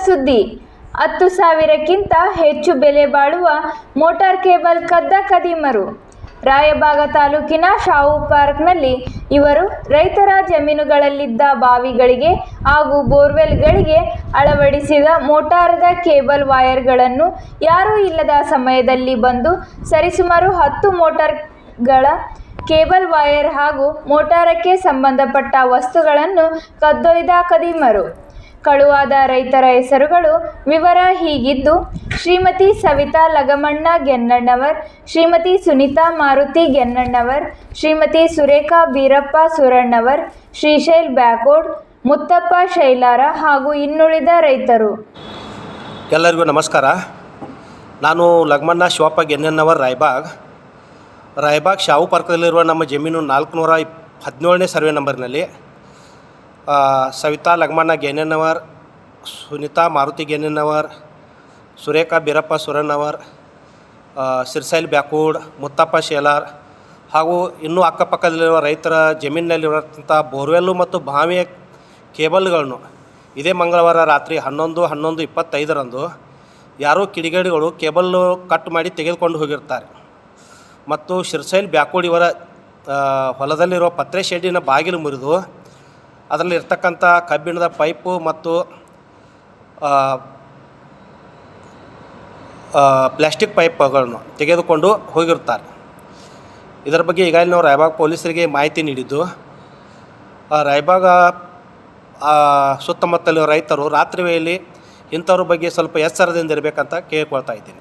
ಸುದ್ದಿ. ಹತ್ತು ಸಾವಿರಕ್ಕಿಂತ ಹೆಚ್ಚು ಬೆಲೆ ಬಾಳುವ ಮೋಟಾರ್ ಕೇಬಲ್ ಕದ್ದ ಕದೀಮರು ರಾಯಭಾಗ ತಾಲೂಕಿನ ಶಾವು ಪಾರ್ಕ್ನಲ್ಲಿ ಇವರು ರೈತರ ಜಮೀನುಗಳಲ್ಲಿದ್ದ ಬಾವಿಗಳಿಗೆ ಹಾಗೂ ಬೋರ್ವೆಲ್ಗಳಿಗೆ ಅಳವಡಿಸಿದ ಮೋಟಾರದ ಕೇಬಲ್ ವಾಯರ್ಗಳನ್ನು ಯಾರೂ ಇಲ್ಲದ ಸಮಯದಲ್ಲಿ ಬಂದು ಸರಿಸುಮಾರು ಹತ್ತು ಮೋಟಾರ್ಗಳ ಕೇಬಲ್ ವಾಯರ್ ಹಾಗೂ ಮೋಟಾರಕ್ಕೆ ಸಂಬಂಧಪಟ್ಟ ವಸ್ತುಗಳನ್ನು ಕದ್ದೊಯ್ದ ಕದೀಮರು ಕಳುವಾದ ರೈತರ ಹೆಸರುಗಳು ವಿವರ ಹೀಗಿದ್ದು, ಶ್ರೀಮತಿ ಸವಿತಾ ಲಗಮಣ್ಣ ಗೆನ್ನಣ್ಣವರ್, ಶ್ರೀಮತಿ ಸುನೀತಾ ಮಾರುತಿ ಗೆನ್ನಣ್ಣವರ್, ಶ್ರೀಮತಿ ಸುರೇಖಾ ಬೀರಪ್ಪ ಸುರಣ್ಣವರ್, ಶ್ರೀಶೈಲ್ ಬ್ಯಾಕೋಡ್, ಮುತ್ತಪ್ಪ ಶೈಲಾರ ಹಾಗೂ ಇನ್ನುಳಿದ ರೈತರು. ಎಲ್ಲರಿಗೂ ನಮಸ್ಕಾರ. ನಾನು ಲಗಮಣ್ಣ ಶಿವಪ್ಪ ಗೆನ್ನಣ್ಣವರ್, ರಾಯ್ಬಾಗ್. ರಾಯ್ಬಾಗ್ ಶಾವು ಪಾರ್ಕದಲ್ಲಿರುವ ನಮ್ಮ ಜಮೀನು ನಾಲ್ಕುನೂರ ಹದಿನೇಳನೇ ಸರ್ವೆ ನಂಬರ್ನಲ್ಲಿ. ಸವಿತಾ ಲಗ್ಮಣ್ಣ ಗೆನೆನವರ್ ಸುನಿತಾ ಮಾರುತಿ ಗೆನೆನವರ್ ಸುರೇಖಾ ಬೀರಪ್ಪ ಸುರಣ್ಣವರ್ ಸಿರ್ಸೈಲ್ ಬ್ಯಾಕೂಡ್, ಮುತ್ತಪ್ಪ ಶೇಲಾರ್ ಹಾಗೂ ಇನ್ನೂ ಅಕ್ಕಪಕ್ಕದಲ್ಲಿರುವ ರೈತರ ಜಮೀನಿನಲ್ಲಿರುವಂಥ ಬೋರ್ವೆಲ್ಲು ಮತ್ತು ಬಾವಿಯ ಕೇಬಲ್ಗಳನ್ನು ಇದೇ ಮಂಗಳವಾರ ರಾತ್ರಿ ಹನ್ನೊಂದು ಹನ್ನೊಂದು ಇಪ್ಪತ್ತೈದರಂದು ಯಾರೋ ಕಿಡಿಗೇಡಿಗಳು ಕೇಬಲ್ಲು ಕಟ್ ಮಾಡಿ ತೆಗೆದುಕೊಂಡು ಹೋಗಿರ್ತಾರೆ ಮತ್ತು ಶಿರ್ಸೈಲ್ ಬ್ಯಾಕೂಡ್ ಇವರ ಹೊಲದಲ್ಲಿರುವ ಹೊಲದಲ್ಲಿರೋ ಪತ್ರೆ ಶೆಡ್ಡಿನ ಬಾಗಿಲು ಮುರಿದು ಅದರಲ್ಲಿ ಇರ್ತಕ್ಕಂಥ ಕಬ್ಬಿಣದ ಪೈಪು ಮತ್ತು ಪ್ಲಾಸ್ಟಿಕ್ ಪೈಪ್ಗಳನ್ನು ತೆಗೆದುಕೊಂಡು ಹೋಗಿರ್ತಾರೆ ಇದರ ಬಗ್ಗೆ ಈಗಾಗಲೇ ನಾವು ರಾಯಬಾಗ್ ಪೊಲೀಸರಿಗೆ ಮಾಹಿತಿ ನೀಡಿದ್ದು ರಾಯಬಾಗ ಸುತ್ತಮುತ್ತಲಿನ ರೈತರು ರಾತ್ರಿ ವೇಳೆಯಲ್ಲಿ ಇಂಥವ್ರ ಬಗ್ಗೆ ಸ್ವಲ್ಪ ಎಚ್ಚರದಿಂದ ಇರಬೇಕಂತ ಕೇಳ್ಕೊಳ್ತಾ ಇದ್ದೀನಿ.